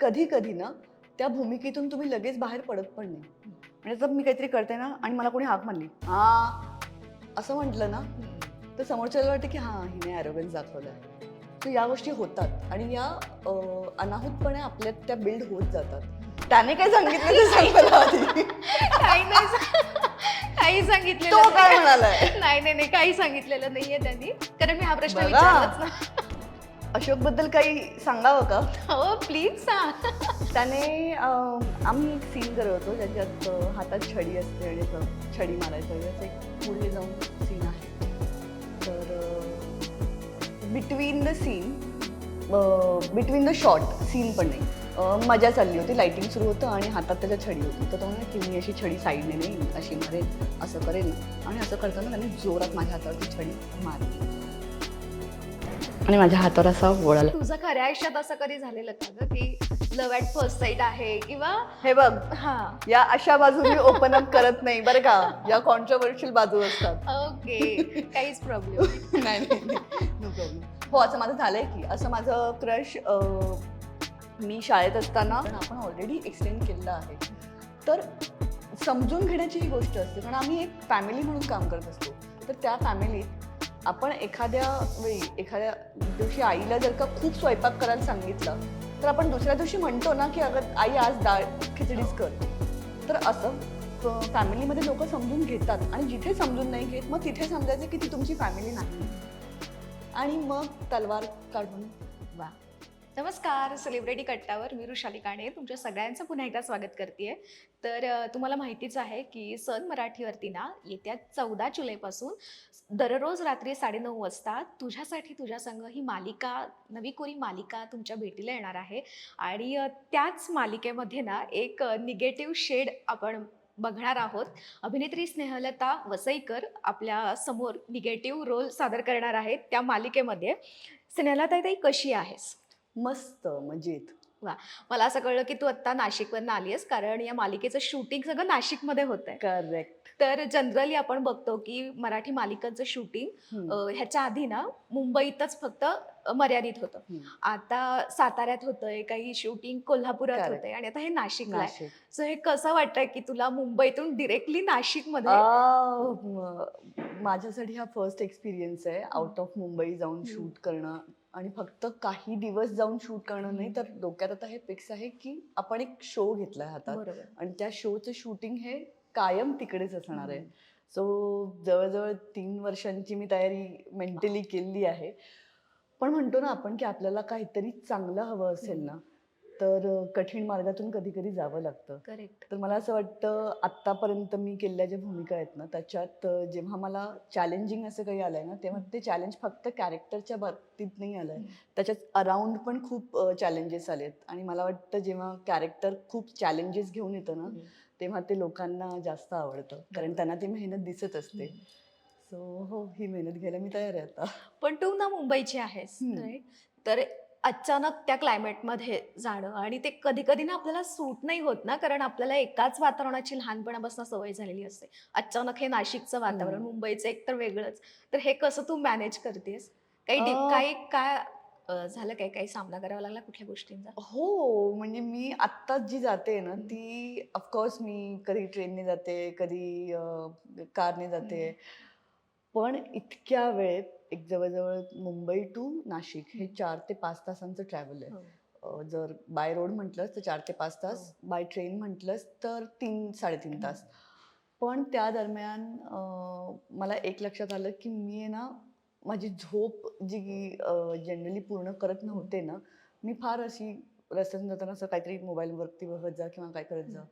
कधी कधी ना त्या भूमिकेतून तुम्ही लगेच बाहेर पडत पण नाही. म्हणजे जर मी काहीतरी करते ना आणि मला कोणी हाक मारली हा. असं म्हटलं ना तर समोरच्याला वाटतं की हां हिने ॲरोगन्स दाखवलं तर या गोष्टी होतात आणि या अनाहूतपणे आपल्यात त्या बिल्ड होत जातात. त्याने काय सांगितलं ते सांग मला आधी. काही नाही सा- काही सांगितलेलं तो नाही. काय म्हणालाय? नाही नाही नाही काही सांगितलेलं नाहीये त्यांनी. कारण मी हा प्रश्न. विचारलाच ना अशोकबद्दल काही सांगावं का? हो प्लीज सांग. त्याने आम्ही एक सीन करत होतो ज्याच्यात हातात छडी असते आणि असं छडी मारायचं. याचं एक पुढे जाऊन सीन आहे. तर between the scene between the short scene पण नाही. मजा चालली होती. लाईटिंग सुरू होतं आणि हातात त्याच्या छडी होती. तर तो म्हणे की मी अशी छडी साईडने नाही अशी मारेन असं करेन. आणि असं करताना त्याने जोरात माझ्या हातावरती छडी मारली. आणि माझ्या हातावर असा वळाला तुझं खऱ्या आयुष्यात असं कधी झालेलं का ग की लव्ह ॲट फर्स्ट साईट आहे किंवा हे बघ हा. या अशा बाजू मी ओपन अप करत नाही बरं का. या कॉन्ट्रोवर्शियल बाजू असतात. ओके काहीच प्रॉब्लेम नाही. नो प्रॉब्लेम हो असं माझं झालंय की असं माझं क्रश मी शाळेत असताना पण आपण ऑलरेडी एक्सटेंड केलेलं आहे. तर समजून घेण्याची ही गोष्ट असते. कारण आम्ही एक फॅमिली म्हणून काम करत असतो. तर त्या फॅमिलीत आपण एखाद्या वेळी एखाद्या दिवशी आईला जर का खूप स्वयंपाक करायला सांगितलं तर आपण दुसऱ्या दिवशी म्हणतो ना की अगं आई आज डाळ खिचडीच कर. तर असं फॅमिलीमध्ये लोक समजून घेतात आणि जिथे समजून नाही घेत मग तिथे समजायचं की ती तुमची फॅमिली नाही. आणि मग तलवार काढून वा. नमस्कार सेलिब्रिटी कट्टावर मी रुशाली काणे. तुमच्या सगळ्यांचं पुन्हा एकदा स्वागत करते तर तुम्हाला माहितीच आहे की सन मराठीवरती ना येत्या चौदा जुलैपासून दररोज रात्री साडेनऊ वाजता तुझ्यासाठी तुझ्या संघ ही मालिका नवी कोरी मालिका तुमच्या भेटीला येणार आहे. आणि त्याच मालिकेमध्ये ना एक निगेटिव्ह शेड आपण बघणार आहोत. अभिनेत्री स्नेहलता वसईकर आपल्यासमोर निगेटिव्ह रोल सादर करणार आहेत त्या मालिकेमध्ये. स्नेहलता ताई कशी आहेस? मस्त मजेत. मला असं कळलं की तू आत्ता नाशिकवरनं आली आहेस कारण या मालिकेचं शूटिंग सगळं नाशिकमध्ये होतं आहे करेक्ट. तर जनरली आपण बघतो की मराठी मालिकांचं शूटिंग ह्याच्या आधी ना मुंबईतच फक्त मर्यादित होतं. आता साताऱ्यात होतंय काही शूटिंग कोल्हापुरात. होतंय आणि आता हे नाशिकला आहे. सो हे कसं वाटतंय की तुला मुंबईतून डिरेक्टली नाशिकमध्ये? माझ्यासाठी हा फर्स्ट एक्सपिरियन्स आहे आउट ऑफ मुंबई जाऊन. शूट करणं. आणि फक्त काही दिवस जाऊन शूट करणं नाही तर डोक्यात आता हे फिक्स आहे की आपण एक शो घेतलाय हातात. आणि त्या शोचं शूटिंग हे कायम तिकडेच असणार आहे. सो जवळजवळ तीन वर्षांची मी तयारी मेंटली केली आहे. पण म्हणतो ना आपण की आपल्याला काहीतरी चांगलं हवं असेल ना. तर कठीण मार्गातून कधी कधी जावं लागतं. करेक्ट. तर मला असं वाटतं आत्तापर्यंत मी केलेल्या ज्या भूमिका आहेत ना त्याच्यात जेव्हा मला चॅलेंजिंग असं काही आलंय ना तेव्हा ते चॅलेंज फक्त कॅरेक्टरच्या बाबतीत नाही आलंय. त्याच्यात अराउंड पण खूप चॅलेंजेस आलेत. आणि मला वाटतं जेव्हा कॅरेक्टर खूप चॅलेंजेस घेऊन येतं ना तेव्हा ते लोकांना जास्त आवडतं. कारण त्यांना ती मेहनत दिसत असते. सो हो ही मेहनत घ्यायला मी तयार आहे आता. पण तू ना मुंबईची आहेस right? तर अचानक त्या क्लायमेटमध्ये जाणं आणि ते कधी कधी ना आपल्याला सूट नाही होत ना कारण आपल्याला एकाच वातावरणाची लहानपणापासून सवय झालेली असते. अचानक हे नाशिकचं वातावरण हम्म. मुंबईचं एक तर वेगळंच. तर हे कसं तू मॅनेज करतेस? काही काही काय झालं काय? काही सामना करावा लागला कुठल्या गोष्टींचा? हो म्हणजे मी आत्ताच जी जाते ना ती ऑफकोर्स मी कधी ट्रेनने जाते कधी कारने जाते. पण इतक्या वेळेत एक जवळजवळ मुंबई टू नाशिक हे. चार ते पाच तासांचं ट्रॅव्हल आहे. हो. जर बाय रोड म्हटलंस तर चार ते पाच तास बाय ट्रेन म्हटलंस तर तीन साडेतीन तास. पण त्या दरम्यान मला एक लक्षात आलं की मी आहे ना माझी झोप जी जनरली पूर्ण करत नव्हते ना मी फार अशी रस्त्यातून जाताना असं काहीतरी मोबाईलवरती बघत जा किंवा काय करत जा.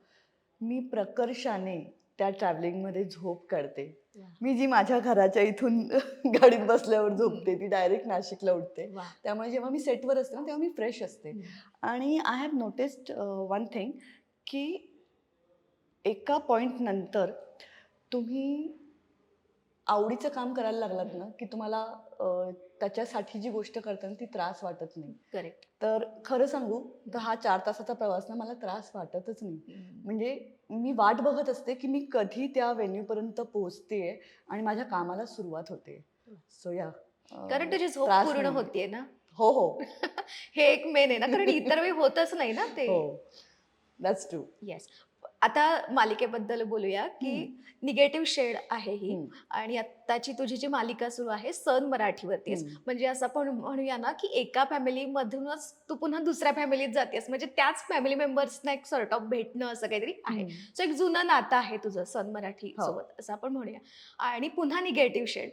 मी प्रकर्षाने त्या ट्रॅव्हलिंगमध्ये झोप काढते. मी जी माझ्या घराच्या इथून गाडीत बसल्यावर झोपते ती डायरेक्ट नाशिकला उठते. त्यामुळे जेव्हा मी सेटवर असते ना तेव्हा मी फ्रेश असते आणि I have noticed one thing की एका पॉईंट नंतर तुम्ही आवडीचं काम करायला लागलात ना की तुम्हाला अ, त्याच्यासाठी जी गोष्ट करताना ती त्रास वाटत नाही. करेक्ट. तर खरं सांगू तर हा चार तासाचा प्रवास ना मला त्रास वाटतच नाही. म्हणजे मी वाट बघत असते की मी कधी त्या व्हेन्यूपर्यंत पोहोचते आणि माझ्या कामाला सुरुवात होते. सो या कारण तुझी झोप त्रास पूर्ण नाही. होतीये ना? हो हो. हे एक मेन आहे ना कारण इतर वेळी होतच नाही ना ते. हो. दॅट्स ट्रू येस आता मालिकेबद्दल बोलूया की निगेटिव्ह शेड आहे ही. आणि आत्ताची तुझी जी मालिका सुरू आहे सन मराठीवरतीच म्हणजे असं आपण म्हणूया ना की एका फॅमिलीमधूनच तू पुन्हा दुसऱ्या फॅमिलीत जातेस. म्हणजे त्याच फॅमिली मेंबर्सना एक सॉर्ट ऑफ भेटणं असं काहीतरी आहे. सो एक जुनं नातं आहे तुझं सन मराठी हो. सोबत असं आपण म्हणूया. आणि पुन्हा निगेटिव्ह शेड.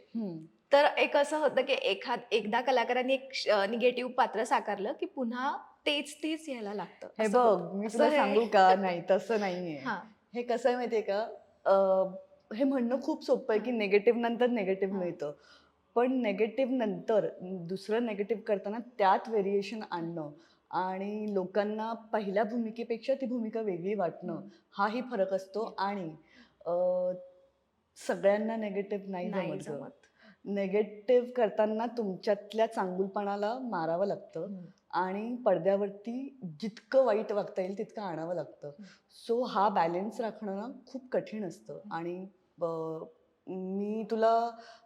तर एक असं होतं की एखाद एकदा कलाकारांनी एक निगेटिव्ह पात्र साकारलं की पुन्हा तेच तेच यायला लागतं हे. बघ मी तुला सांगू का? नाही तसं नाहीये. हा. हे कसं आहे माहितीये का? हे म्हणणं खूप सोपं आहे की नेगेटिव्ह नंतर नेगेटिव्ह. मिळतं. पण नेगेटिव्ह नंतर दुसरं नेगेटिव्ह करताना त्यात व्हेरिएशन आणणं आणि लोकांना पहिल्या भूमिकेपेक्षा ती भूमिका वेगळी वाटणं हाही फरक असतो. आणि अं, सगळ्यांना नेगेटिव्ह नाही जमत नेगेटिव्ह करताना तुमच्यातल्या चांगुलपणाला मारावं लागतं. आणि पडद्यावरती जितकं वाईट वागता येईल तितकं आणावं लागतं. सो हा बॅलेन्स राखणं ना खूप कठीण असतं. आणि मी तुला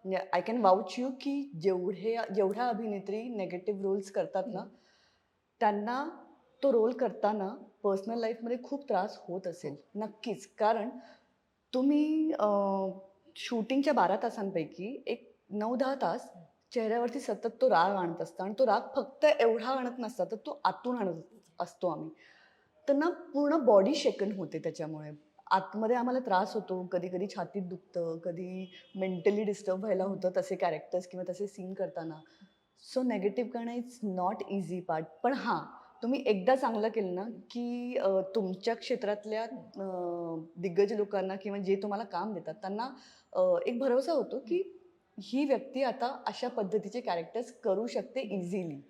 म्हणजे आय कॅन वाउच यू की जेवढे जेवढ्या अभिनेत्री नेगेटिव्ह रोल्स करतात ना त्यांना तो रोल करताना पर्सनल लाईफमध्ये खूप त्रास होत असेल. नक्कीच. कारण तुम्ही शूटिंगच्या बारा तासांपैकी एक नऊ दहा तास चेहऱ्यावरती सतत तो राग आणत असता आणि तो राग फक्त एवढा आणत नसता तर तो आतून आणत असतो आम्ही. तर ना पूर्ण बॉडी शेकन होते त्याच्यामुळे. आतमध्ये आम्हाला त्रास होतो कधी कधी छातीत दुखतं कधी मेंटली डिस्टर्ब व्हायला होतं तसे कॅरेक्टर्स किंवा तसे सीन करताना. सो नेगेटिव्ह करणं इट्स नॉट इझी पार्ट पण हां तुम्ही एकदा चांगलं केलं ना की तुमच्या क्षेत्रातल्या दिग्गज लोकांना किंवा जे तुम्हाला काम देतात त्यांना एक भरोसा होतो की ही व्यक्ती आता अशा पद्धतीचे कॅरेक्टर्स करू शकते इझिली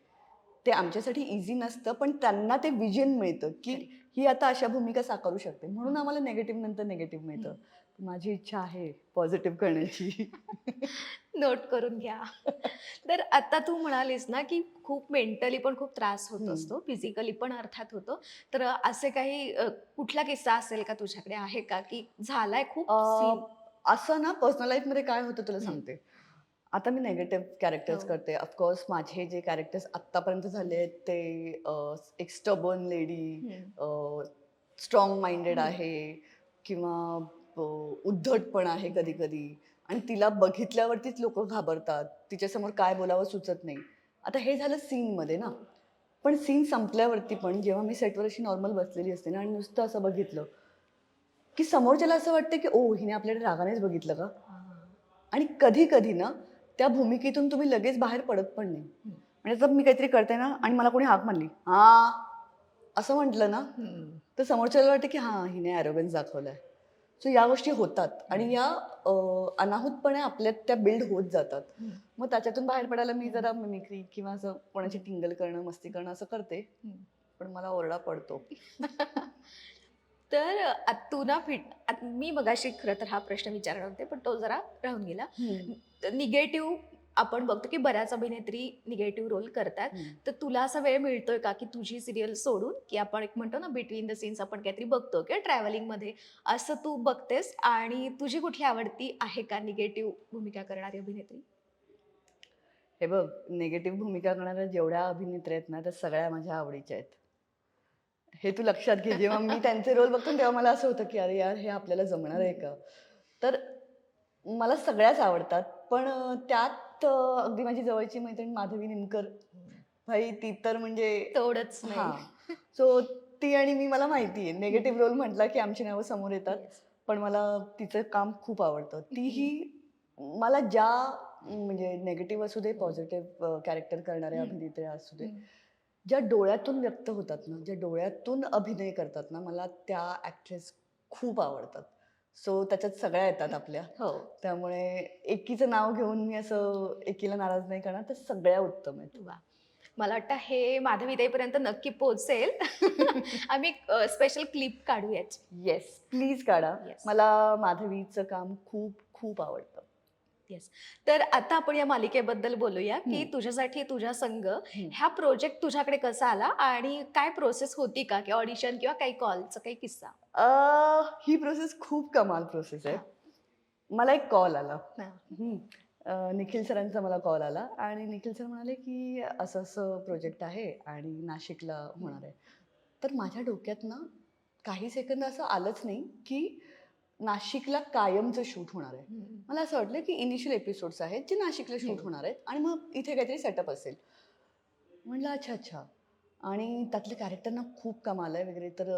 ते आमच्यासाठी इझी नसतं पण त्यांना ते विजन मिळतं की ही आता अशा भूमिका साकारू शकते. म्हणून आम्हाला नेगेटिव्ह नंतर नेगेटिव्ह मिळतं. माझी इच्छा आहे पॉझिटिव्ह करण्याची. नोट करून घ्या. तर आता तू म्हणालीस ना की खूप मेंटली पण खूप त्रास होत. असतो फिजिकली पण अर्थात होतो. तर असे काही कुठला किस्सा असेल का तुझ्याकडे? आहे का की झालाय खूप? असं ना पर्सनल लाईफमध्ये काय होतं तुला. सांगते आता मी नेगेटिव्ह कॅरेक्टर्स हो. करते ऑफकोर्स माझे जे कॅरेक्टर्स आत्तापर्यंत झाले आहेत ते एक स्टबर्न लेडी. Strong minded. आहे किंवा उद्धट पण आहे कधी कधी आणि तिला बघितल्यावरतीच लोक घाबरतात तिच्यासमोर काय बोलावं सुचत नाही आता हे झालं सीनमध्ये ना पण सीन संपल्यावरती पण जेव्हा मी सेटवर अशी नॉर्मल बसलेली असते ना आणि नुसतं असं बघितलं की समोरच्याला असं वाटतं की ओ हिने आपल्याकडे रागानेच बघितलं का आणि कधी कधी ना त्या भूमिकेतून तुम्ही लगेच बाहेर पडत पण नाही. म्हणजे आता मी काहीतरी करते ना आणि मला कोणी हाक मारली हा असं म्हटलं ना. तर समोरच्याला वाटतं की हां हिने ॲरोगन्स दाखवलाय. सो या गोष्टी होतात. आणि या अनाहूतपणे आपल्यात त्या बिल्ड होत जातात. मग त्याच्यातून बाहेर पडायला मी जरा मिमिक्री किंवा असं कोणाची टिंगल करणं मस्ती करणं असं करते. पण मला ओरडा पडतो. तर तू ना फिट मी मगाशी खरं तर हा प्रश्न विचारणार होते पण तो जरा राहून गेला. निगेटिव्ह आपण बघतो की बऱ्याच अभिनेत्री निगेटिव्ह रोल करतात. तर तुला असा वेळ मिळतोय का की तुझी सिरियल सोडून की आपण एक म्हणतो ना बिटवीन द सीन्स आपण काहीतरी बघतो किंवा ट्रॅव्हलिंगमध्ये असं तू बघतेस? आणि तुझी कुठली आवडती आहे का निगेटिव्ह भूमिका करणारी अभिनेत्री? हे बघ नेगेटिव्ह भूमिका करणाऱ्या जेवढ्या अभिनेत्री आहेत ना त्या सगळ्या माझ्या आवडीच्या आहेत. हे तू लक्षात घे. जेव्हा मी त्यांचे रोल बघतो तेव्हा मला असं होतं की अरे यार हे आपल्याला जमणार आहे का? तर मला सगळ्याच आवडतात. पण त्यात अगदी माझी जवळची मैत्रीण माधवी निमकर. भाई ती तर म्हणजे तेवढंच हा. सो ती आणि मी मला माहिती आहे. नेगेटिव्ह रोल म्हटला की आमची नावं समोर येतात. पण मला तिचं काम खूप आवडतं. तीही मला ज्या म्हणजे नेगेटिव्ह असू दे पॉझिटिव्ह कॅरेक्टर करणाऱ्या. अभिनेत्र्या असू दे. ज्या डोळ्यातून व्यक्त होतात ना ज्या डोळ्यातून अभिनय करतात ना मला त्या ॲक्ट्रेस खूप आवडतात. सो त्याच्यात सगळ्या येतात आपल्या. हो. त्यामुळे एकीचं नाव घेऊन मी असं एकीला नाराज नाही करणार तर सगळ्या उत्तम आहेत. वा. मला वाटतं हे माधवीताईपर्यंत नक्की पोहोचेल. आम्ही स्पेशल क्लिप काढू याची येस प्लीज काढा. मला माधवीचं काम खूप खूप आवडतं. तर आता आपण या मालिकेबद्दल बोलूया की. तुझ्यासाठी तुझा संघ ह्या प्रोजेक्ट तुझ्याकडे कसा आला आणि काय प्रोसेस होती का? की ऑडिशन किंवा काही कॉलचा काही किस्सा? ही प्रोसेस खूप कमाल प्रोसेस आहे. मला एक कॉल आला. निखिल सरांचा मला कॉल आला आणि निखिल सर म्हणाले की असं असं प्रोजेक्ट आहे आणि नाशिकला होणार आहे. तर माझ्या डोक्यात ना काही सेकंद असं आलंच नाही की नाशिकला कायमचं शूट होणार आहे. मला असं वाटलं की इनिशियल एपिसोड्स आहेत जे नाशिकला शूट. होणार आहेत आणि मग इथे काहीतरी सेटअप असेल. म्हणलं अच्छा अच्छा. आणि त्यातले कॅरेक्टरना खूप कमाल आहे वगैरे. तर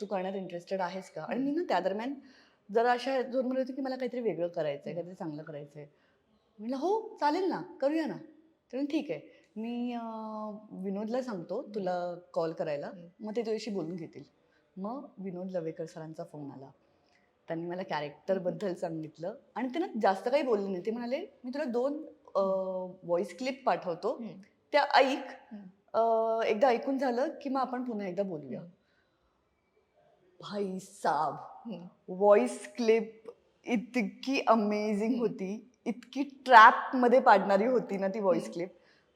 तू करण्यात इंटरेस्टेड आहेस का? आणि मी ना त्या दरम्यान जरा अशा झोनमध्ये होती की मला काहीतरी वेगळं करायचं आहे काहीतरी चांगलं करायचं आहे म्हणलं हो चालेल ना करूया ना. तर ठीक आहे. मी विनोदला सांगतो तुला कॉल करायला. मग ते तुझ्याशी बोलून घेतील. मग विनोद लवेकर सरांचा फोन आला. त्यांनी मला कॅरेक्टरबद्दल सांगितलं. आणि ते ना जास्त काही बोलले नाही. ते म्हणाले मी तुला दोन व्हॉइस क्लिप पाठवतो. त्या ऐक. एकदा ऐकून झालं की मग आपण पुन्हा एकदा बोलूया. भाई साब व्हॉइस क्लिप इतकी अमेझिंग होती. इतकी ट्रॅपमध्ये पाडणारी होती ना ती व्हॉइस क्लिप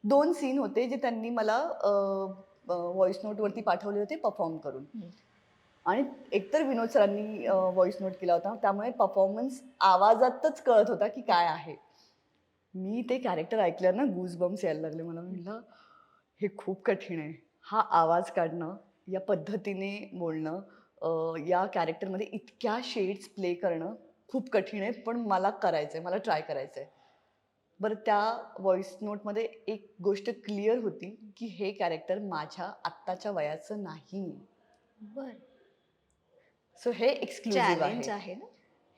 दोन सीन होते जे त्यांनी मला व्हॉइस नोटवरती पाठवले होते परफॉर्म करून. आणि एकतर विनोद सरांनी व्हॉइस नोट केला होता. त्यामुळे परफॉर्मन्स आवाजातच कळत होता की काय आहे. मी ते कॅरेक्टर ऐकलं ना गुज बम्स यायला लागले. मला म्हटलं हे खूप कठीण आहे. हा आवाज काढणं या पद्धतीने बोलणं या कॅरेक्टरमध्ये इतक्या शेड्स प्ले करणं खूप कठीण आहे पण मला करायचं आहे मला ट्राय करायचं आहे बरं त्या व्हॉइस नोटमध्ये एक गोष्ट क्लिअर होती की हे कॅरेक्टर माझ्या आत्ताच्या वयाचं नाही बरं. सो हे एक्सक्लुझिव्ह चॅलेंज आहे आहे ना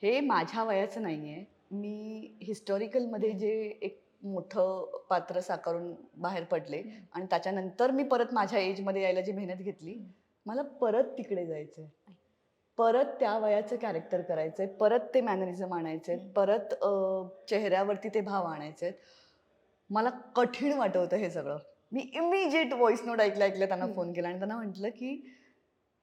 हे माझ्या वयाचं नाही आहे मी हिस्टॉरिकलमध्ये जे एक मोठं पात्र साकारून बाहेर पडले. आणि त्याच्यानंतर मी परत माझ्या एजमध्ये यायला जी मेहनत घेतली. मला परत तिकडे जायचंय परत त्या वयाचं कॅरेक्टर करायचंय परत ते मॅनरिझम आणायचे. परत चेहऱ्यावरती ते भाव आणायचे मला कठीण वाटत होतं हे सगळं मी इमिजिएट व्हॉइस नोट ऐकल्या ऐकल्या त्यांना. फोन केला आणि त्यांना म्हटलं की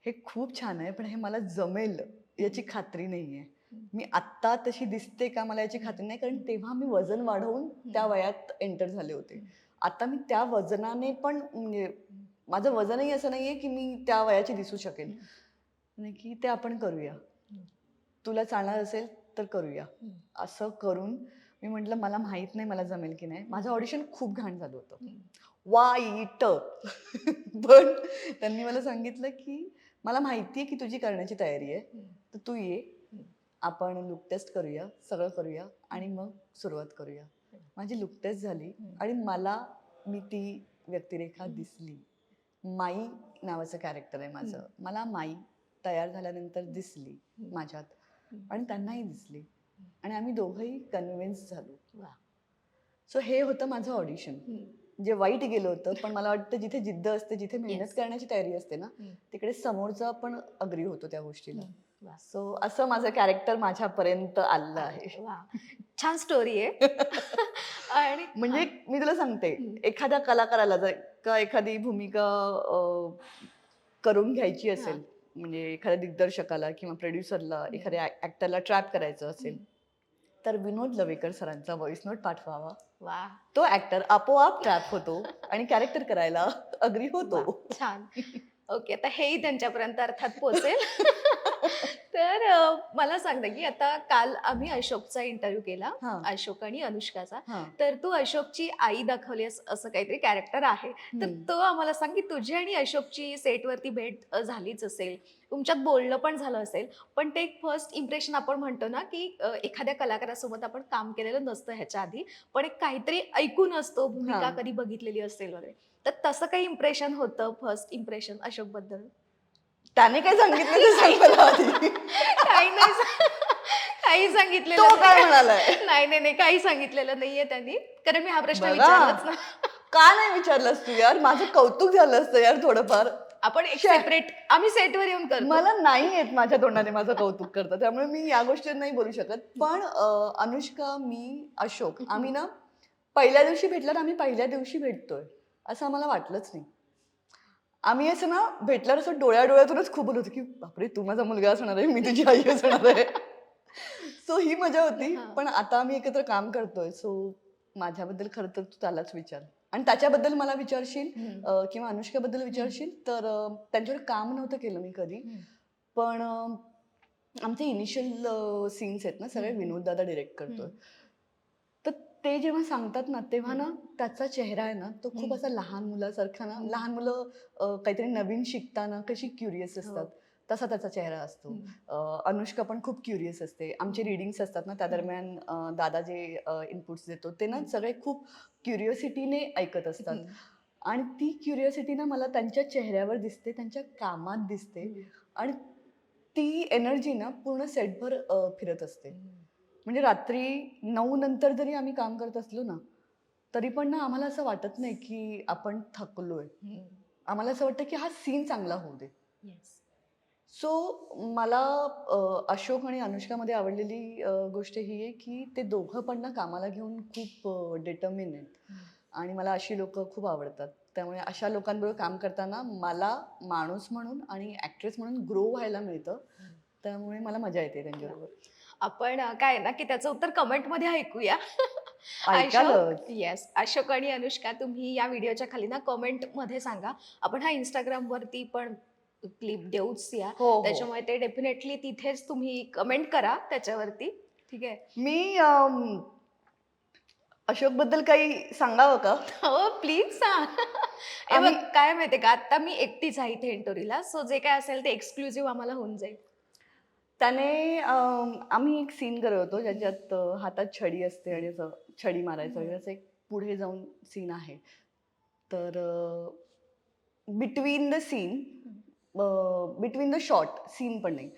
हे खूप छान आहे पण हे मला जमेल याची खात्री नाही आहे मी आत्ता तशी दिसते का मला याची खात्री नाही कारण तेव्हा मी वजन वाढवून त्या वयात एंटर झाले होते. आता मी त्या वजनाने पण म्हणजे माझं वजनही असं नाहीये की मी त्या वयाची दिसू शकेल नाही की ते आपण करूया. तुला चालणार असेल तर करूया. असं करून मी म्हटलं मला माहीत नाही मला जमेल की नाही. माझं ऑडिशन खूप घाण झालं होतं. वाईट. पण त्यांनी मला सांगितलं की मला माहिती आहे की तुझी करण्याची तयारी आहे. तर तू ये. आपण लुक टेस्ट करूया सगळं करूया आणि मग सुरुवात करूया. माझी लुक टेस्ट झाली. आणि मला मी ती व्यक्तिरेखा दिसली. माई नावाचं कॅरेक्टर आहे माझं. मला माई तयार झाल्यानंतर दिसली. माझ्यात. आणि त्यांनाही दिसली. आणि आम्ही दोघंही कन्व्हिन्स झालो. वा. सो हे होतं माझं ऑडिशन. जे वाईट गेलं होतं पण मला वाटतं जिथे जिद्द असते जिथे मेहनत. करण्याची तयारी असते ना. तिकडे समोरचा पण अग्री होतो त्या गोष्टीला. सो असं माझं कॅरेक्टर माझ्यापर्यंत आलं आहे. वा. छान स्टोरी आहे. आणि म्हणजे मी तुला सांगते. एखाद्या कलाकाराला जर का एखादी भूमिका करून घ्यायची असेल म्हणजे एखाद्या दिग्दर्शकाला किंवा प्रोड्युसरला एखाद्या ऍक्टरला ट्रॅप करायचं असेल तर विनोद लवेकर सरांचा व्हॉइस नोट पाठवावा. वा. तो ऍक्टर आपोआप ट्रॅप होतो आणि कॅरेक्टर करायला अग्री होतो. छान. ओके आता हेही त्यांच्यापर्यंत अर्थात पोहोचेल. तर मला सांगता की आता काल आम्ही अशोकचा इंटरव्ह्यू केला अशोक आणि अनुष्काचा. तर तू अशोकची आई दाखवलीस असं काहीतरी कॅरेक्टर आहे. तर. तो आम्हाला सांग की तुझी आणि अशोकची सेटवरती भेट झालीच असेल. तुमच्यात बोलणं पण झालं असेल. पण ते एक फर्स्ट इम्प्रेशन आपण म्हणतो ना की एखाद्या कलाकारासोबत आपण काम केलेलं नसतं ह्याच्या आधी. पण एक काहीतरी ऐकून असतो भूमिका. कधी बघितलेली असेल वगैरे. तर तसं काही इम्प्रेशन होतं फर्स्ट इम्प्रेशन अशोकबद्दल त्याने काय सांगितलं ते सांग मला आधी. काही नाही सा- काही सांगितलेलं तो काय नाही. म्हणालाय? नाही नाही नाही काही सांगितलेलं नाहीये त्यांनी. कारण मी हा प्रश्न बघा. विचारलाच ना. का नाही विचारलंस तू यार? माझं कौतुक झालं असतं यार थोडंफार. आपण एक. सेपरेट आम्ही सेटवर येऊन करतो. मला नाही येत माझ्या तोंडाने माझं कौतुक करतं. त्यामुळे मी या गोष्टीवर नाही बोलू शकत. पण अं, अनुष्का मी अशोक आम्ही ना पहिल्या दिवशी भेटल्यावर आम्ही पहिल्या दिवशी भेटतोय. असं आम्हाला वाटलंच नाही. आम्ही असं ना भेटल्यावर असं डोळ्या डोळ्यातूनच खूप बोलत होतो की बापरे तू माझा मुलगा असणार आहे मी तुझी आई असणार आहे. सो ही मजा होती. पण आता आम्ही एकत्र काम करतोय. सो माझ्याबद्दल खरं तर तू त्यालाच विचार. आणि त्याच्याबद्दल मला विचारशील किंवा अनुष्काबद्दल विचारशील तर त्यांच्यावर काम नव्हतं केलं मी कधी. पण आमचे इनिशियल सीन्स आहेत ना सगळे. विनोद दादा डिरेक्ट करतोय. ते जेव्हा सांगतात ना तेव्हा ना त्याचा चेहरा आहे ना तो खूप. असा लहान मुलासारखा ना. लहान मुलं काहीतरी नवीन शिकताना कशी क्युरियस असतात हो. तसा त्याचा चेहरा असतो. अनुष्का पण खूप क्युरियस असते. आमचे रिडिंग्स असतात ना त्या दरम्यान दादा जे इनपुट्स देतो ते ना. सगळे खूप क्युरिओसिटीने ऐकत असतात. आणि ती क्युरिओसिटी ना मला त्यांच्या चेहऱ्यावर दिसते त्यांच्या कामात दिसते आणि ती एनर्जी ना पूर्ण सेटभर फिरत असते. म्हणजे रात्री नऊ नंतर जरी आम्ही काम करत असलो ना तरी पण ना आम्हाला असं वाटत नाही की आपण थकलोय. आम्हाला असं वाटतं की हा सीन चांगला होऊ दे. सो मला अशोक आणि अनुष्कामध्ये आवडलेली गोष्ट ही आहे की ते दोघं पण ना कामाला घेऊन खूप डिटर्मिन आहेत. आणि मला अशी लोक खूप आवडतात. त्यामुळे अशा लोकांबरोबर काम करताना मला माणूस म्हणून आणि ॲक्ट्रेस म्हणून ग्रो व्हायला मिळतं. त्यामुळे मला मजा येते त्यांच्याबरोबर. आपण काय ना की त्याचं उत्तर कमेंटमध्ये ऐकूया. ऐकालच. येस अशोक आणि अनुष्का तुम्ही या व्हिडिओच्या खाली ना कमेंटमध्ये सांगा. आपण हा इंस्टाग्राम वरती पण क्लिप देऊच या. हो हो. त्याच्यामुळे ते डेफिनेटली तिथेच तुम्ही कमेंट करा त्याच्यावरती. ठीक आहे? मी अम, अशोकबद्दल काही सांगावं का? हो प्लीज सांग. काय माहितीये का आता मी एकटीच आहे इथे एंटोरीला सो जे काय असेल ते एक्सक्लुझिव्ह आम्हाला होऊन जाईल. त्याने आम्ही एक सीन करत होतो ज्याच्यात हातात छडी असते आणि असं छडी मारायचं वगैरे असं एक पुढे जाऊन सीन आहे. तर between the scene between the short scene पण नाही.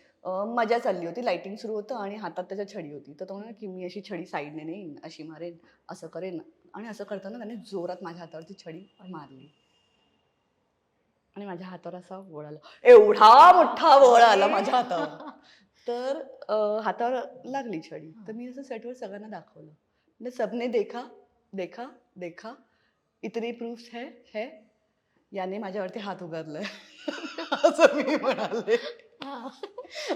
मजा चालली होती. लाइटिंग सुरू होतं आणि हातात त्याच्या छडी होती. तर तो म्हणाला की मी अशी छडी साईडने नेईन अशी मारेन असं करेन. आणि असं करताना त्याने जोरात माझ्या हातावरती छडी मारली. आणि माझ्या हातावर असा वळ आला एवढा मोठा वळ आला माझ्या हातावर. तर हातावर लागली छडी. तर मी असं सेटवर सगळ्यांना दाखवलं. म्हणजे सबने देखा देखा देखा. इतने प्रूफ्स है है. याने माझ्यावरती हात उगारलाय. असं मी म्हणाले.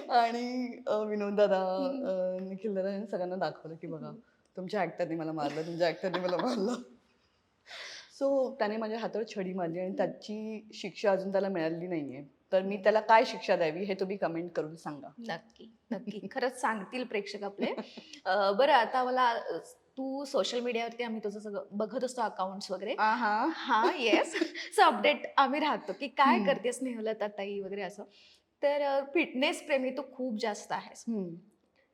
आणि विनोद दादा निखिल दादा यांनी सगळ्यांना दाखवलं की बघा तुमच्या ऍक्टरने मला मारलं तुमच्या ऍक्टरने मला मारलं. सो त्याने माझ्या हातावर छडी मारली आणि त्याची शिक्षा अजून त्याला मिळाली नाहीये. तर मी त्याला काय शिक्षा द्यावी हे तुम्ही कमेंट करून सांगा. नक्की नक्की. खरंच सांगतील प्रेक्षक आपले. बरं आता मला तू सोशल मीडियावरती आम्ही तुझं सगळं बघत असतो अकाउंट्स वगैरे. आहा हा. येस सो अपडेट आम्ही राहतो की काय. करतेस स्नेहलता ताई वगैरे असं. तर फिटनेस प्रेमी तू खूप जास्त आहेस.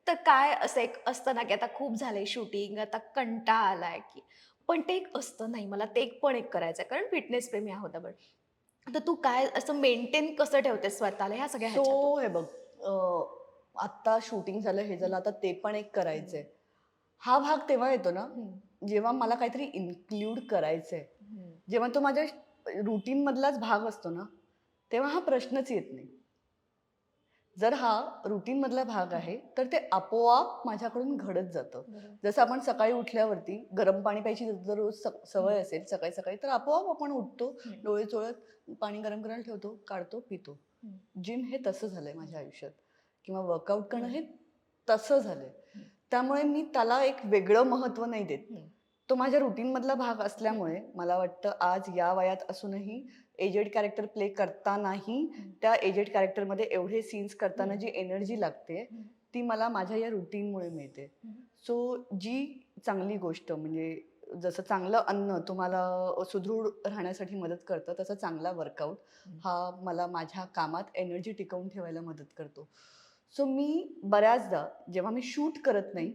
तर काय असं एक असतं ना की आता खूप झालंय शूटिंग आता कंटाळा आलाय की. पण ते एक असतं नाही मला ते एक पण एक करायचं कारण फिटनेस प्रेमी आहोत आपण. तर तू काय असं मेंटेन कसं ठेवतेस स्वतःला ह्या सगळ्या? सो हे बघ आत्ता शूटिंग झालं हे झालं आता ते पण एक करायचंय. हा भाग तेव्हा येतो ना जेव्हा मला काहीतरी इन्क्ल्यूड करायचंय. जेव्हा तो माझ्या रुटीन मधलाच भाग असतो ना तेव्हा हा प्रश्नच येत नाही. जर हा रुटीन मधला भाग आहे तर ते आपोआप माझ्याकडून घडत जातं. जसं आपण सकाळी उठल्यावरती गरम पाणी प्यायची जर रोज सवय असेल सकाळी सकाळी तर आपोआप आपण उठतो. डोळे चोळत पाणी गरम करायला ठेवतो काढतो पितो. जिम हे तसं झालंय माझ्या आयुष्यात किंवा वर्कआउट करणं हे तसं झालंय त्यामुळे मी त्याला एक वेगळं महत्त्व नाही देत. तो माझ्या रुटीन मधला भाग असल्यामुळे मला वाटतं आज या वयात असूनही एजेड कॅरेक्टर प्ले करतानाही. त्या एजेड कॅरेक्टरमध्ये एवढे सीन्स करताना. जी एनर्जी लागते. ती मला माझ्या या रुटीनमुळे मिळते. सो जी चांगली गोष्ट म्हणजे जसं चांगलं अन्न तुम्हाला सुदृढ राहण्यासाठी मदत करतं तसं चांगला वर्कआउट. हा मला माझ्या कामात एनर्जी टिकवून ठेवायला मदत करतो सो मी बऱ्याचदा जेव्हा मी शूट करत नाही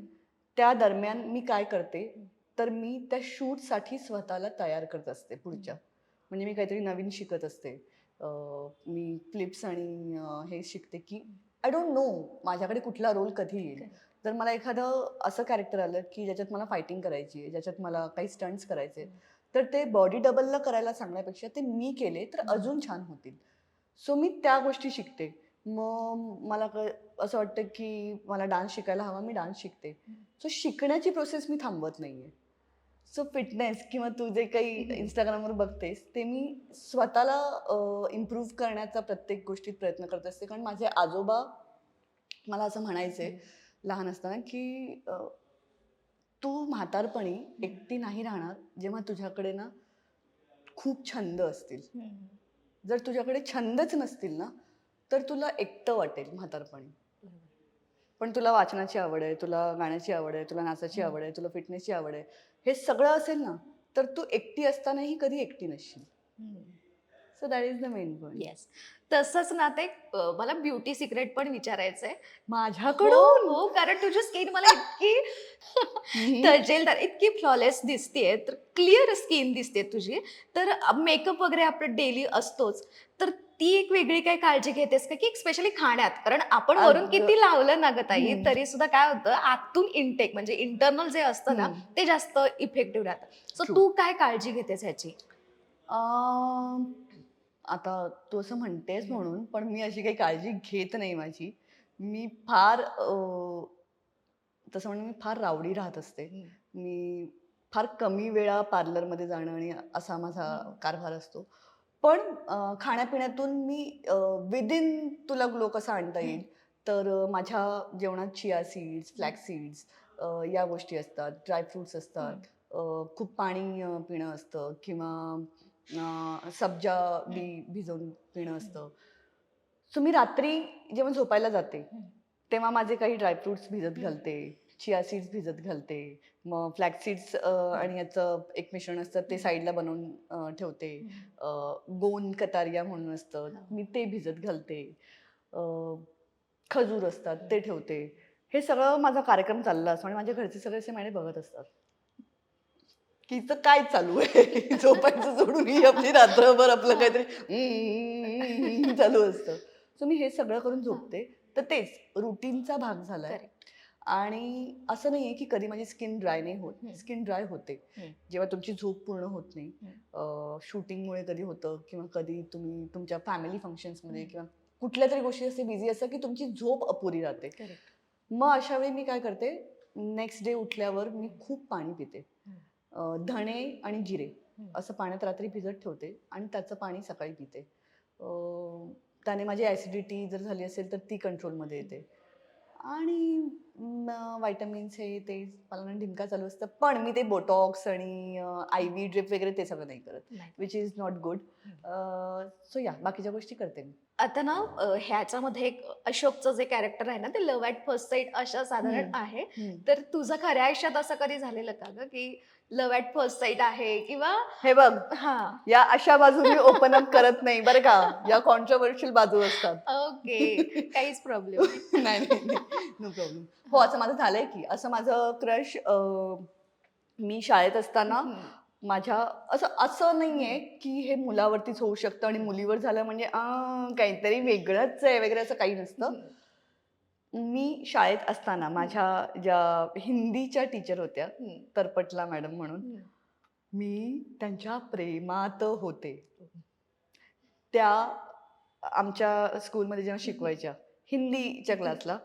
त्या दरम्यान मी काय करते तर मी त्या शूटसाठी स्वतःला तयार करत असते पुढच्या म्हणजे मी काहीतरी नवीन शिकत असते. मी क्लिप्स आणि हे शिकते की आय डोंट नो माझ्याकडे कुठला रोल कधी येईल. जर मला एखादं असं कॅरेक्टर आलं की ज्याच्यात मला फायटिंग करायची आहे ज्याच्यात मला काही स्टंट्स करायचे तर ते बॉडी डबलला करायला सांगण्यापेक्षा ते मी केले तर अजून छान होतील. सो मी त्या गोष्टी शिकते. मग मला क असं वाटतं की मला डान्स शिकायला हवा मी डान्स शिकते. सो शिकण्याची प्रोसेस मी थांबवत नाही आहे सो फिटनेस किंवा तू जे काही इंस्टाग्रामवर बघतेस ते मी स्वतःला इम्प्रूव्ह करण्याचा प्रत्येक गोष्टीत प्रयत्न करत असते. कारण माझे आजोबा मला असं म्हणायचे लहान असताना की तू म्हातारपणी एकटी नाही राहणार जेव्हा तुझ्याकडे ना खूप छंद असतील. जर तुझ्याकडे छंदच नसतील ना तर तुला एकटं वाटेल म्हातारपणी. पण तुला वाचनाची आवड आहे तुला गाण्याची आवड आहे तुला नाचाची. आवड आहे तुला फिटनेसची आवड आहे. हे सगळं असेल ना तर तू एकटी असतानाही कधी एकटी नसशील. So that is the main point yes तसंच ना ते मला ब्युटी सिक्रेट पण विचारायचंय. माझ्याकडून? हो. कारण तुझी स्किन मला इतकी तजेलदार इतकी फ्लॉलेस दिसतेय तर क्लिअर स्किन दिसते तुझी. तर मेकअप वगैरे आपलं डेली असतोच. तर ती एक वेगळी काय काळजी घेतेस का? की स्पेशली खाण्यात? कारण आपण वरून. किती लावलं ना ग ताई. तरी सुद्धा काय होतं आतून इनटेक म्हणजे इंटरनल जे असतं ना. ते जास्त इफेक्टिव्ह राहतं. सो. तू काय काळजी घेतेस ह्याची? आता तू असं म्हणतेस म्हणून पण मी अशी काही काळजी घेत नाही माझी. मी फार तसं म्हणून मी फार रावडी राहत असते. मी फार कमी वेळा पार्लरमध्ये जाणं आणि असा माझा. कारभार असतो. पण खाण्यापिण्यातून मी विदिन तुला ग्लो कसा आणता येईल तर माझ्या जेवणात चिया सीड्स फ्लॅक्स सीड्स या गोष्टी असतात. ड्रायफ्रुट्स असतात. खूप पाणी पिणं असतं. किंवा सब्जा बी भिजवून पिणं असतं. सो मी रात्री जेव्हा झोपायला जाते. तेव्हा माझे काही ड्रायफ्रुट्स भिजत घालते चिया सीड्स भिजत घालते मग फ्लॅक्स सीड्स आणि याचं एक मिश्रण असतं ते साईडला बनवून ठेवते. गोन कतारिया म्हणून असतं मी ते भिजत घालते. खजूर असतात ते ठेवते. हे सगळं माझा कार्यक्रम चालला असतो आणि माझ्या घरचे सगळे असे माझे बघत असतात. इथं काय चालू आहे झोपायचं सोडून ही आपली रात्रभर आपलं काहीतरी चालू असतं सो मी हे सगळं करून झोपते तर तेच रुटीनचा भाग झालाय. आणि असं नाहीये की कधी माझी स्किन ड्राय नाही होत. स्किन ड्राय होते. जेव्हा तुमची झोप पूर्ण होत नाही. शूटिंगमुळे कधी होतं किंवा कधी तुम्ही तुमच्या फॅमिली फंक्शन्समध्ये. किंवा कुठल्या तरी गोष्टी असे बिझी असतं की तुमची झोप अपुरी राहते. मग अशा वेळी मी काय करते नेक्स्ट डे उठल्यावर मी खूप पाणी पिते धणे आणि जिरे. असं पाण्यात रात्री भिजत ठेवते आणि त्याचं पाणी सकाळी पिते. त्याने माझी ॲसिडिटी जर झाली असेल तर ती कंट्रोलमध्ये येते. आणि वायटमिन्स हे ते मला ढिमका चालू असतं. पण मी ते बोटॉक्स आणि आय व्ही ड्रिप वगैरे ते सगळं नाही करत. Which is not good so या बाकीच्या गोष्टी करते मी. आता ना ह्याच्यामध्ये एक अशोकचं जे कॅरेक्टर आहे ना ते लव्ह ॲट फर्स्ट साईट अशा साधारण. आहे. तर तुझं खऱ्या आयुष्यात असं कधी झालेलं का ग की लव्ह ॲट फर्स्ट साईट आहे किंवा हे बघ हा. या अशा बाजू मी ओपन अप करत नाही बरं का? या कॉन्ट्रोवर्शियल बाजू असतात. ओके काहीच प्रॉब्लेम नाही. नो प्रॉब्लेम हो असं माझं झालंय की असं माझं क्रश मी शाळेत असताना माझ्या असं असं नाहीये की हे मुलावरतीच होऊ शकतं आणि मुलीवर झालं म्हणजे काहीतरी वेगळंच आहे वगैरे असं काही नसतं. मी शाळेत असताना माझ्या ज्या हिंदीच्या टीचर होत्या तरपटला मॅडम म्हणून मी त्यांच्या प्रेमात होते. त्या आमच्या स्कूलमध्ये जेव्हा शिकवायच्या हिंदीच्या क्लासला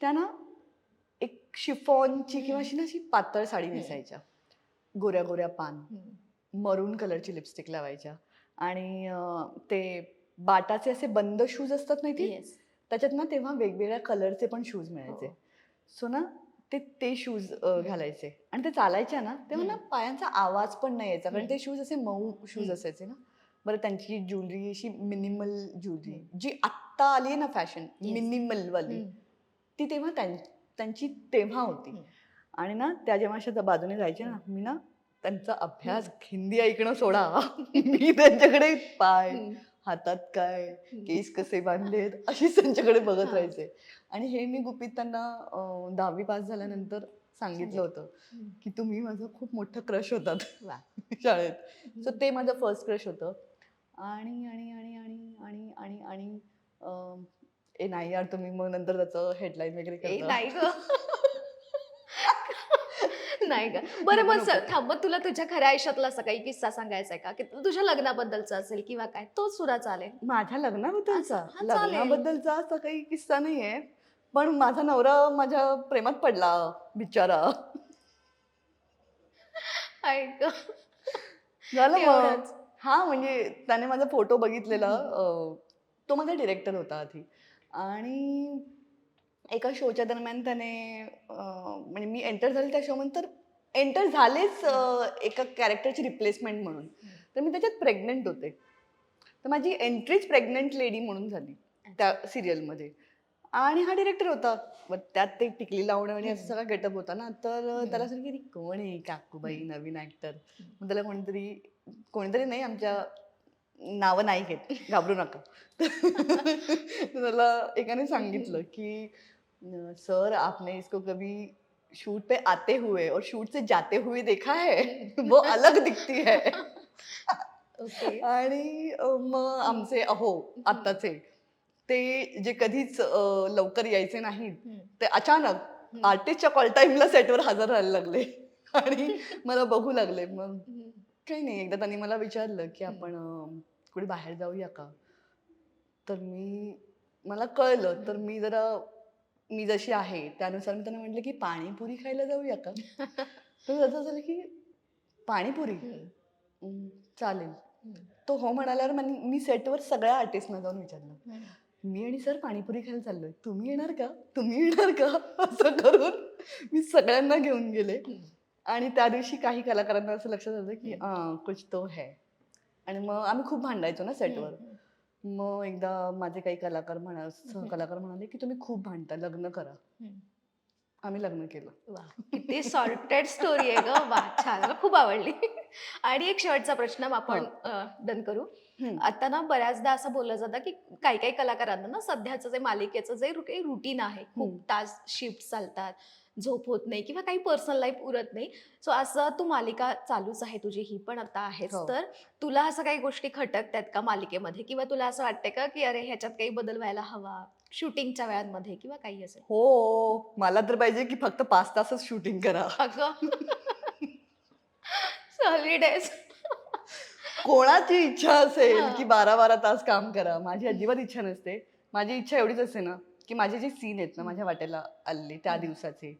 त्या ना एक शिफॉनची किंवा अशी ना अशी पातळ साडी नेसायच्या. गोऱ्या गोऱ्या पान मरून कलरची लिपस्टिक लावायच्या. आणि ते बाटाचे असे बंद शूज असतात माहिती? येस त्याच्यात ना तेव्हा वेगवेगळ्या कलरचे पण शूज मिळायचे. हो. सो ना ते ते शूज घालायचे. आणि ते चालायच्या ना तेव्हा ना पायांचा आवाज पण नाही यायचा. कारण ते शूज असे मऊ शूज. असायचे ना. बरं त्यांची ज्वेलरी अशी मिनिमल ज्वेलरी जी आत्ता आली ना फॅशन Yes. मिनिमल वाली ती तेव्हा त्यां- त्यांची तेव्हा होती. आणि ना त्या जेव्हा अशा बाजूने जायच्या ना मी ना त्यांचा अभ्यास हिंदी ऐकणं सोडा. मी त्यांच्याकडे पाय हातात काय केस कसे बांधलेत अशीच त्यांच्याकडे बघत. राहायचे. आणि हे मी गुपित त्यांना अं, दहावी पास झाल्यानंतर सांगितलं होतं की तुम्ही माझं खूप मोठं क्रश होतात वा. शाळेत. सो ते माझं फर्स्ट क्रश होतं. आणि आणि आणि आणि आणि आणि आणि अं, ए नाही यार तुम्ही मग नंतर त्याचं हेडलाईन वगैरे ए करता. नाही ग. नाही ग. बरं मग नको. थांब मग तुला तुझ्या खऱ्या आयुष्यातला असा काही किस्सा सांगायचा आहे का? की तुझ्या लग्नाबद्दलचा असेल किंवा काय? तोच सुद्धा चालेल. माझ्या लग्नाबद्दलचा? हा, चालेल. लग्नाबद्दलचा असा काही किस्सा नाहीये. पण माझा नवरा माझ्या प्रेमात पडला बिचारा. ऐक झालं मग. एवढंच. हा म्हणजे त्याने माझा फोटो बघितलेला. अं, तो माझा डिरेक्टर होता आधी. आणि एका शोच्या दरम्यान त्याने अं, म्हणजे मी एंटर झाले त्या शो नंतर एंटर झालेच एका कॅरेक्टरची रिप्लेसमेंट म्हणून. तर मी त्याच्यात प्रेग्नंट होते. तर माझी एंट्रीच प्रेग्नंट लेडी म्हणून झाली त्या सिरियलमध्ये आणि हा डिरेक्टर होता. मग त्यात ते टिकली लावणं आणि असं सगळा गेटअप होता ना तर त्याला असं की कोण आहे काकूबाई नवीन ऍक्टर मग त्याला कोणीतरी कोणीतरी नाही आमच्या नावं नाही घेत. घाबरू नका. तर त्याला एकाने सांगितलं की सर आपने इसको कभी शूट पे आते हुए और शूट से जाते हुए देखा है वो अलग दिखती है। ओके। आणि मग आमचे अहो आत्ताचे. ते जे कधीच लवकर यायचे नाहीत ते अचानक आर्टिस्टच्या कॉल टाईमला सेटवर हजर राहायला लागले. आणि मला बघू लागले. मग काही नाही एकदा त्यांनी मला विचारलं की आपण कुठे बाहेर जाऊया का? तर मी मला कळलं तर मी जरा मी जशी आहे त्यानुसार मी त्यांना म्हटलं की पाणीपुरी खायला जाऊया का? तर असं झालं की पाणीपुरी. "हम्म, चालेल. तो हो म्हणाल्यावर मी सेटवर सगळ्या आर्टिस्टना जाऊन विचारलं. मी आणि सर पाणीपुरी खायला चाललोय. तुम्ही येणार का? तुम्ही येणार का? असं करून मी सगळ्यांना घेऊन गेले. आणि त्या दिवशी काही कलाकारांना असं लक्षात आलं की "आ, कुछ तो है. आणि मग आम्ही खूप भांडायचो ना सेटवर. मग एकदा माझे काही कलाकार म्हणा सहकलाकार म्हणाले की तुम्ही खूप भांडता लग्न करा. आम्ही लग्न केलं. किती सॉर्टेड स्टोरी आहे ग. वा छान. मला खूप आवडली. आणि एक शेवटचा प्रश्न आपण डन करू. आता ना बऱ्याचदा असं बोललं जातं की काही काही कलाकारांना ना सध्याचं जे मालिकेचं जे रुटीन आहे खूप. तास शिफ्ट चालतात. झोप होत नाही किंवा काही पर्सनल लाईफ उरत नाही. सो असं तू मालिका चालूच आहे तुझी ही पण आता आहेच. हो. तर तुला असं काही गोष्टी खटकतात का मालिकेमध्ये? किंवा तुला असं वाटतंय का की अरे ह्याच्यात काही बदल व्हायला हवा? शूटिंगच्या वेळांमध्ये किंवा काही असेल हो मला तर पाहिजे की फक्त पाच तासच शूटिंग करा. हॉलिडेज कोणाची इच्छा असेल. की बारा बारा तास काम करा? माझी अजिबात इच्छा नसते. माझी इच्छा एवढीच असते ना की माझे जे सीन आहेत ना माझ्या वाटेला आले त्या. दिवसाचे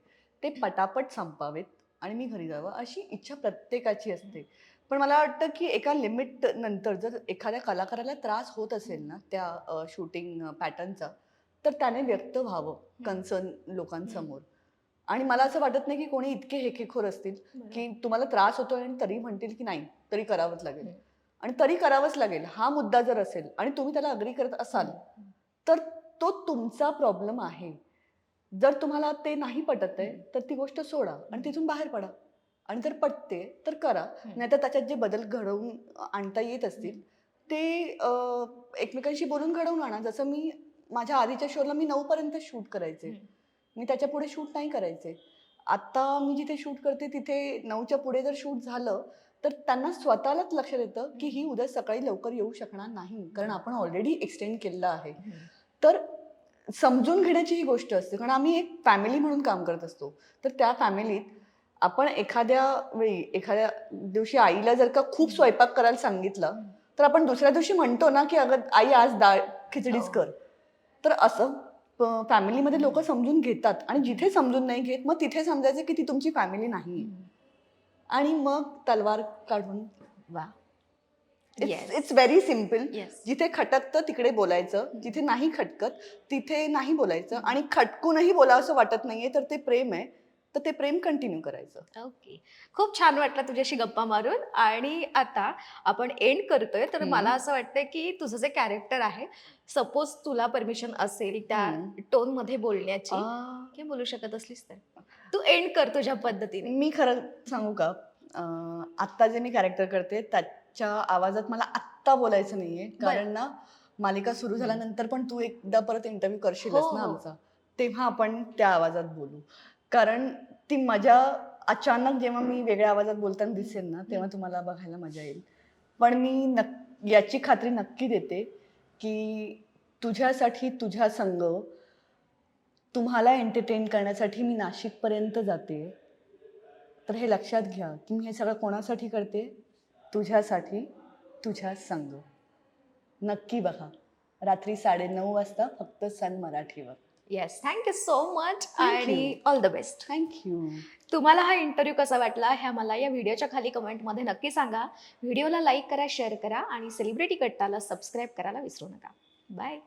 ते पटापट संपावेत आणि मी घरी जावं अशी इच्छा प्रत्येकाची असते. पण मला वाटतं की एका लिमिट नंतर जर एखाद्या कलाकाराला त्रास होत असेल ना त्या शूटिंग पॅटर्नचा तर त्याने व्यक्त व्हावं कन्सर्न लोकांसमोर. आणि मला असं वाटत नाही की कोणी इतके हेकेखोर असतील की तुम्हाला त्रास होतोय आणि तरी म्हणतील की नाही तरी करावंच लागेल. आणि तरी करावंच लागेल हा मुद्दा जर असेल आणि तुम्ही त्याला अग्री करत असाल तर तो तुमचा प्रॉब्लेम आहे. जर तुम्हाला ते नाही पटत आहे तर ती गोष्ट सोडा आणि तिथून बाहेर पडा. आणि जर पटते तर करा. नाहीतर त्याच्यात जे बदल घडवून आणता येत असतील ते एकमेकांशी बोलून घडवून आणा. जसं मी माझ्या आधीच्या शोला मी नऊ पर्यंत शूट करायचे. मी त्याच्या पुढे शूट नाही करायचे. आता मी जिथे शूट करते तिथे नऊच्या पुढे जर शूट झालं तर त्यांना स्वतःलाच लक्षात येतं की ही उद्या सकाळी लवकर येऊ शकणार नाही. कारण आपण ऑलरेडी एक्सटेंड केलेलं आहे. तर समजून घेण्याची ही गोष्ट असते. कारण आम्ही एक फॅमिली म्हणून काम करत असतो. तर त्या फॅमिलीत आपण एखाद्या वेळी एखाद्या दिवशी आईला जर का खूप स्वयंपाक करायला सांगितलं तर आपण दुसऱ्या दिवशी म्हणतो ना की अगं आई आज डाळ खिचडीच हो. कर. तर असं फॅमिलीमध्ये लोक समजून घेतात. आणि जिथे समजून नाही घेत मग तिथे समजायचं की ती तुमची फॅमिली नाही. आणि मग तलवार काढून वा. इट्स इट्स व्हेरी सिंपल जिथे खटकतं तिकडे बोलायचं. जिथे नाही खटकत तिथे नाही बोलायचं. आणि खटकूनही बोलावं असं वाटत नाहीये तर ते प्रेम आहे. तर ते प्रेम कंटिन्यू करायचं. ओके खूप छान वाटलं तुझ्याशी गप्पा मारून. आणि आता आपण एंड करतोय. तर. मला असं वाटतंय की तुझं जे कॅरेक्टर आहे सपोज तुला परमिशन असेल त्या. टोनमध्ये बोलण्याची आ, की बोलू शकत असलीस तर. तू एंड कर तुझ्या पद्धतीने. मी खरं सांगू का? आत्ता जे मी कॅरेक्टर करते त्याच्या आवाजात मला आत्ता बोलायचं नाहीये. कारण ना मालिका सुरू झाल्यानंतर पण तू एकदा परत इंटरव्ह्यू करशीलच हो, ना हो. आमचा. तेव्हा आपण त्या आवाजात बोलू. कारण ती मजा अचानक जेव्हा मी वेगळ्या आवाजात बोलताना दिसेल ना तेव्हा तुम्हाला बघायला मजा येईल. पण मी नक याची खात्री नक्की देते की तुझ्यासाठी तुझ्या संग तुम्हाला एंटरटेन करण्यासाठी मी नाशिकपर्यंत जाते. तर हे लक्षात घ्या की मी हे सगळं कोणासाठी करते? तुझ्यासाठी तुझ्या संग. नक्की बघा. रात्री साडेनऊ वाजता फक्त सन मराठीवर. Yes thank you so much आणि. All the best thank you तुम्हाला हा इंटरव्ह्यू कसा वाटला ह्या मला या व्हिडिओच्या खाली कमेंटमध्ये नक्की सांगा. व्हिडिओला लाईक करा शेअर करा आणि सेलिब्रिटी कट्टाला सबस्क्राईब करायला विसरू नका. बाय